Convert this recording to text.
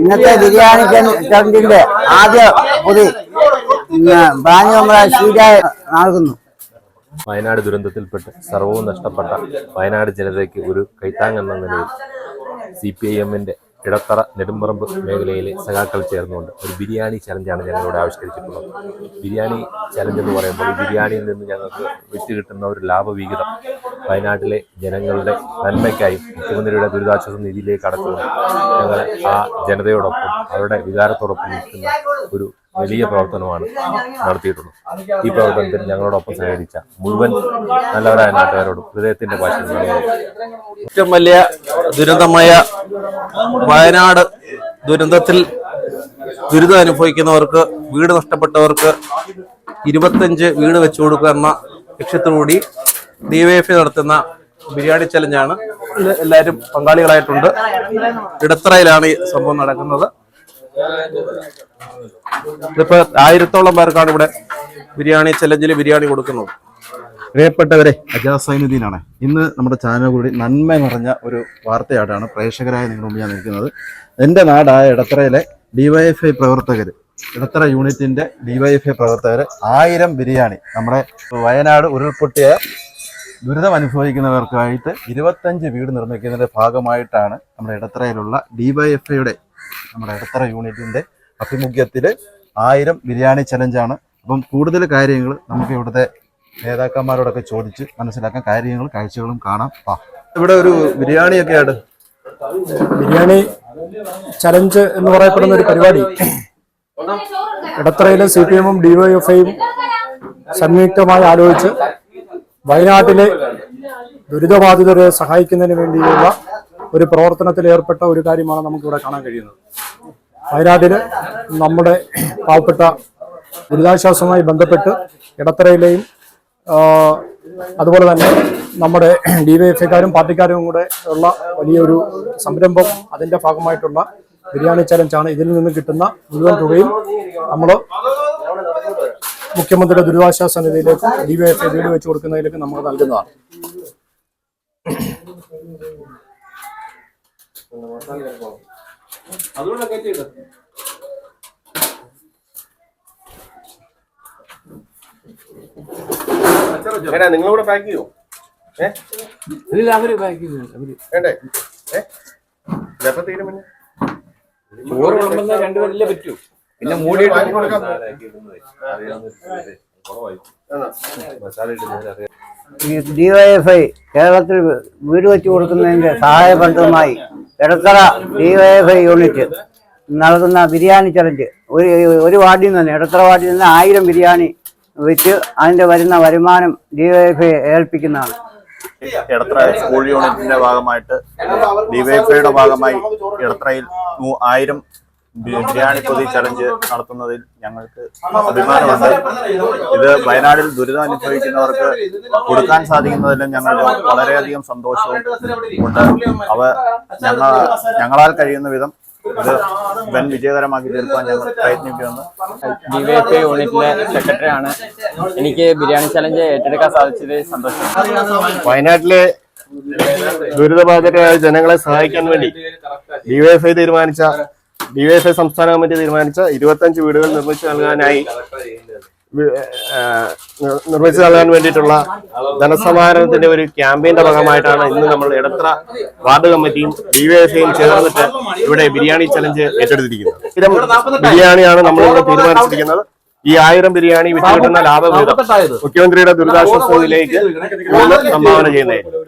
ഇന്നത്തെ ബിരിയാണി ചണ്ടിന്റെ ആദ്യ പൊതി. ശീലായി നൽകുന്നു. വയനാട് ദുരന്തത്തിൽപ്പെട്ട് സർവവും നഷ്ടപ്പെട്ട വയനാട് ജനതയ്ക്ക് ഒരു കൈത്താങ്ങെന്ന നിലയിൽ സി പി ഐ എമ്മിന്റെ ഇടത്തറ നെടുമ്പറമ്പ് മേഖലയിലെ സഖാക്കൾ ചേർന്നുകൊണ്ട് ഒരു ബിരിയാണി ചലഞ്ചാണ് ഞങ്ങളിവിടെ ആവിഷ്കരിച്ചിട്ടുള്ളത്. ബിരിയാണി ചലഞ്ച് എന്ന് പറയുമ്പോൾ ബിരിയാണിയിൽ നിന്ന് ഞങ്ങൾക്ക് വിറ്റ് കിട്ടുന്ന ഒരു ലാഭവിഹിതം വയനാട്ടിലെ ജനങ്ങളുടെ നന്മയ്ക്കായി മുഖ്യമന്ത്രിയുടെ ദുരിതാശ്വാസ നിധിയിലേക്ക് അടച്ചുകൊണ്ട് ഞങ്ങൾ ആ ജനതയോടൊപ്പം അവരുടെ വികാരത്തോടൊപ്പം നിൽക്കുന്ന ഒരു വലിയ പ്രവർത്തനമാണ് നടത്തിയിട്ടുള്ളത്. ഈ പ്രവർത്തനത്തിൽ ഞങ്ങളോടൊപ്പം സഹകരിച്ച മുഴുവൻ നല്ലവരായ നാട്ടുകാരോടും ഹൃദയത്തിന്റെ ഭാഷ ഏറ്റവും വലിയ ദുരന്തമായ വയനാട് ദുരന്തത്തിൽ ദുരിതം അനുഭവിക്കുന്നവർക്ക് വീട് നഷ്ടപ്പെട്ടവർക്ക് ഇരുപത്തഞ്ച് വീട് വെച്ചു കൊടുക്കുക എന്ന ലക്ഷ്യത്തോടുകൂടി ഡിവൈഎഫ്ഐ നടത്തുന്ന ബിരിയാണി ചലഞ്ചാണ്. എല്ലാവരും പങ്കാളികളായിട്ടുണ്ട്. ഇടത്തറയിലാണ് ഈ സംഭവം നടക്കുന്നത്. ഇതിപ്പോ ആയിരത്തോളം പേർക്കാണ് ഇവിടെ ബിരിയാണി ചലഞ്ചിൽ ബിരിയാണി കൊടുക്കുന്നത്. പ്രിയപ്പെട്ടവരെ അജാസ് സൈനുദ്ദീനാണ്. ഇന്ന് നമ്മുടെ ചാനൽ കൂടി നന്മ നിറഞ്ഞ ഒരു വാർത്തയായിട്ടാണ് പ്രേക്ഷകരായ നിങ്ങൾ മുമ്പ് ഞാൻ നിൽക്കുന്നത്. എന്റെ നാടായ ഇടത്തറയിലെ ഡിവൈഎഫ്ഐ പ്രവർത്തകർ ഇടത്തറ യൂണിറ്റിന്റെ ഡിവൈഎഫ്ഐ പ്രവർത്തകർ ആയിരം ബിരിയാണി നമ്മുടെ വയനാട് ഉരുൾപൊട്ടിയ ദുരിതം അനുഭവിക്കുന്നവർക്കായിട്ട് ഇരുപത്തഞ്ച് വീട് നിർമ്മിക്കുന്നതിന്റെ ഭാഗമായിട്ടാണ് നമ്മുടെ ഇടത്തറയിലുള്ള ഡിവൈഎഫ്ഐയുടെ നമ്മുടെ ഇടത്തറ യൂണിറ്റിന്റെ ആഭിമുഖ്യത്തിൽ ആയിരം ബിരിയാണി ചലഞ്ചാണ്. അപ്പം കൂടുതൽ കാര്യങ്ങൾ നമുക്ക് ഇവിടുത്തെ നേതാക്കന്മാരോടൊക്കെ ചോദിച്ച് മനസ്സിലാക്കാൻ കാര്യങ്ങളും കാഴ്ചകളും കാണാം. വാ. ഇവിടെ ഒരു ബിരിയാണിയൊക്കെ ആയിട്ട് ബിരിയാണി ചലഞ്ച് എന്ന് പറയപ്പെടുന്ന ഒരു പരിപാടി. ഇടത്തറയിലെ സി പി എമ്മും ഡിവൈഎഫ്ഐയും സംയുക്തമായി ആലോചിച്ച് വയനാട്ടിലെ ദുരിതബാധിതരെ സഹായിക്കുന്നതിന് വേണ്ടിയുള്ള ഒരു പ്രവർത്തനത്തിൽ ഏർപ്പെട്ട ഒരു കാര്യമാണ് നമുക്കിവിടെ കാണാൻ കഴിയുന്നത്. വയനാട്ടിൽ നമ്മുടെ പാവപ്പെട്ട ദുരിതാശ്വാസവുമായി ബന്ധപ്പെട്ട് ഇടത്തറയിലെയും അതുപോലെ തന്നെ നമ്മുടെ ഡിവൈഎഫ്ഐക്കാരും പാർട്ടിക്കാരും കൂടെ ഉള്ള വലിയൊരു സംരംഭം അതിന്റെ ഭാഗമായിട്ടുള്ള ബിരിയാണി ചലഞ്ചാണ് ഇതിൽ നിന്ന് കിട്ടുന്ന മുഴുവൻ തുകയും നമ്മൾ മുഖ്യമന്ത്രിയുടെ ദുരിതാശ്വാസ നിധിയിലേക്ക് ഡിവൈഎഫ്ഐ വീട് വെച്ച് കൊടുക്കുന്നതിലേക്ക് നമ്മൾ നൽകുന്നതാണ്. നിങ്ങളിവിടെ പാക്ക് ചെയ്യോ? ഏ? വേണ്ടേ? ഏ? ഇതെപ്പോ തീരും പിന്നെ പിന്നെ മൂടിയിട്ട് ഈ ഡിവൈഎഫ്ഐ കേരളത്തിൽ വീട് വെച്ച് കൊടുക്കുന്നതിന്റെ സഹായ ഫണ്ടുമായി എടത്തറ ഡിവൈഎഫ്ഐ യൂണിറ്റ് നൽകുന്ന ബിരിയാണി ചലഞ്ച്. ഒരു ഒരു വാർഡിൽ നിന്ന് തന്നെ ഇടത്തറ വാർഡിൽ നിന്ന് ആയിരം ബിരിയാണി വെച്ച് അതിന്റെ വരുന്ന വരുമാനം ഡിവൈഎഫ്ഐ ഏൽപ്പിക്കുന്നതാണ്. എടത്ര സ്കൂൾ യൂണിറ്റിന്റെ ഭാഗമായിട്ട് ഡിവൈഎഫ്ഐയുടെ ഭാഗമായി എടത്രയിൽ ആയിരം ബിരിയാണി പൊതി ചലഞ്ച് നടത്തുന്നതിൽ ഞങ്ങൾക്ക് അഭിമാനമുണ്ട്. ഇത് വയനാടിൽ ദുരിതം അനുഭവിക്കുന്നവർക്ക് കൊടുക്കാൻ സാധിക്കുന്നതിലും ഞങ്ങൾക്ക് വളരെയധികം സന്തോഷവും ഉണ്ട്. അവ ഞങ്ങൾ ഞങ്ങളാൽ കഴിയുന്ന വിധം ഇത് വൻ വിജയകരമാക്കി തീർക്കാൻ ഞങ്ങൾ പ്രയത്നിക്കുമെന്ന് എഫ് യൂണിറ്റിലെ സെക്രട്ടറി ആണ് എനിക്ക് ബിരിയാണി ചലഞ്ച് ഏറ്റെടുക്കാൻ സാധിച്ചത് സന്തോഷം. വയനാട്ടിലെ ദുരിതബാധിതരായ ജനങ്ങളെ സഹായിക്കാൻ വേണ്ടി ഡിവൈഎഫ്ഐ തീരുമാനിച്ച ഡിവൈഎഫ്ഐ സംസ്ഥാന കമ്മിറ്റി തീരുമാനിച്ച ഇരുപത്തഞ്ച് വീടുകൾ നിർമ്മിച്ചു നൽകാനായി നിർമ്മിച്ചു നൽകാൻ വേണ്ടിയിട്ടുള്ള ധനസമാഹരണത്തിന്റെ ഒരു ക്യാമ്പയിന്റെ ഭാഗമായിട്ടാണ് ഇന്ന് നമ്മൾ ഇടത്ര വാർഡ് കമ്മിറ്റിയും ഡിവൈഎഫ്ഐയും ചേർന്നിട്ട് ഇവിടെ ബിരിയാണി ചലഞ്ച് ഏറ്റെടുത്തിരിക്കുന്നത്. ഇത്തരം ബിരിയാണിയാണ് നമ്മൾ ഇവിടെ തീരുമാനിച്ചിരിക്കുന്നത്. ഈ ആയിരം ബിരിയാണി വിറ്റ് കിട്ടുന്ന ലാഭവിഹിതം മുഖ്യമന്ത്രിയുടെ ദുരിതാശ്വാസ നിധിയിലേക്ക് സംഭാവന ചെയ്യുന്നതായിരിക്കും.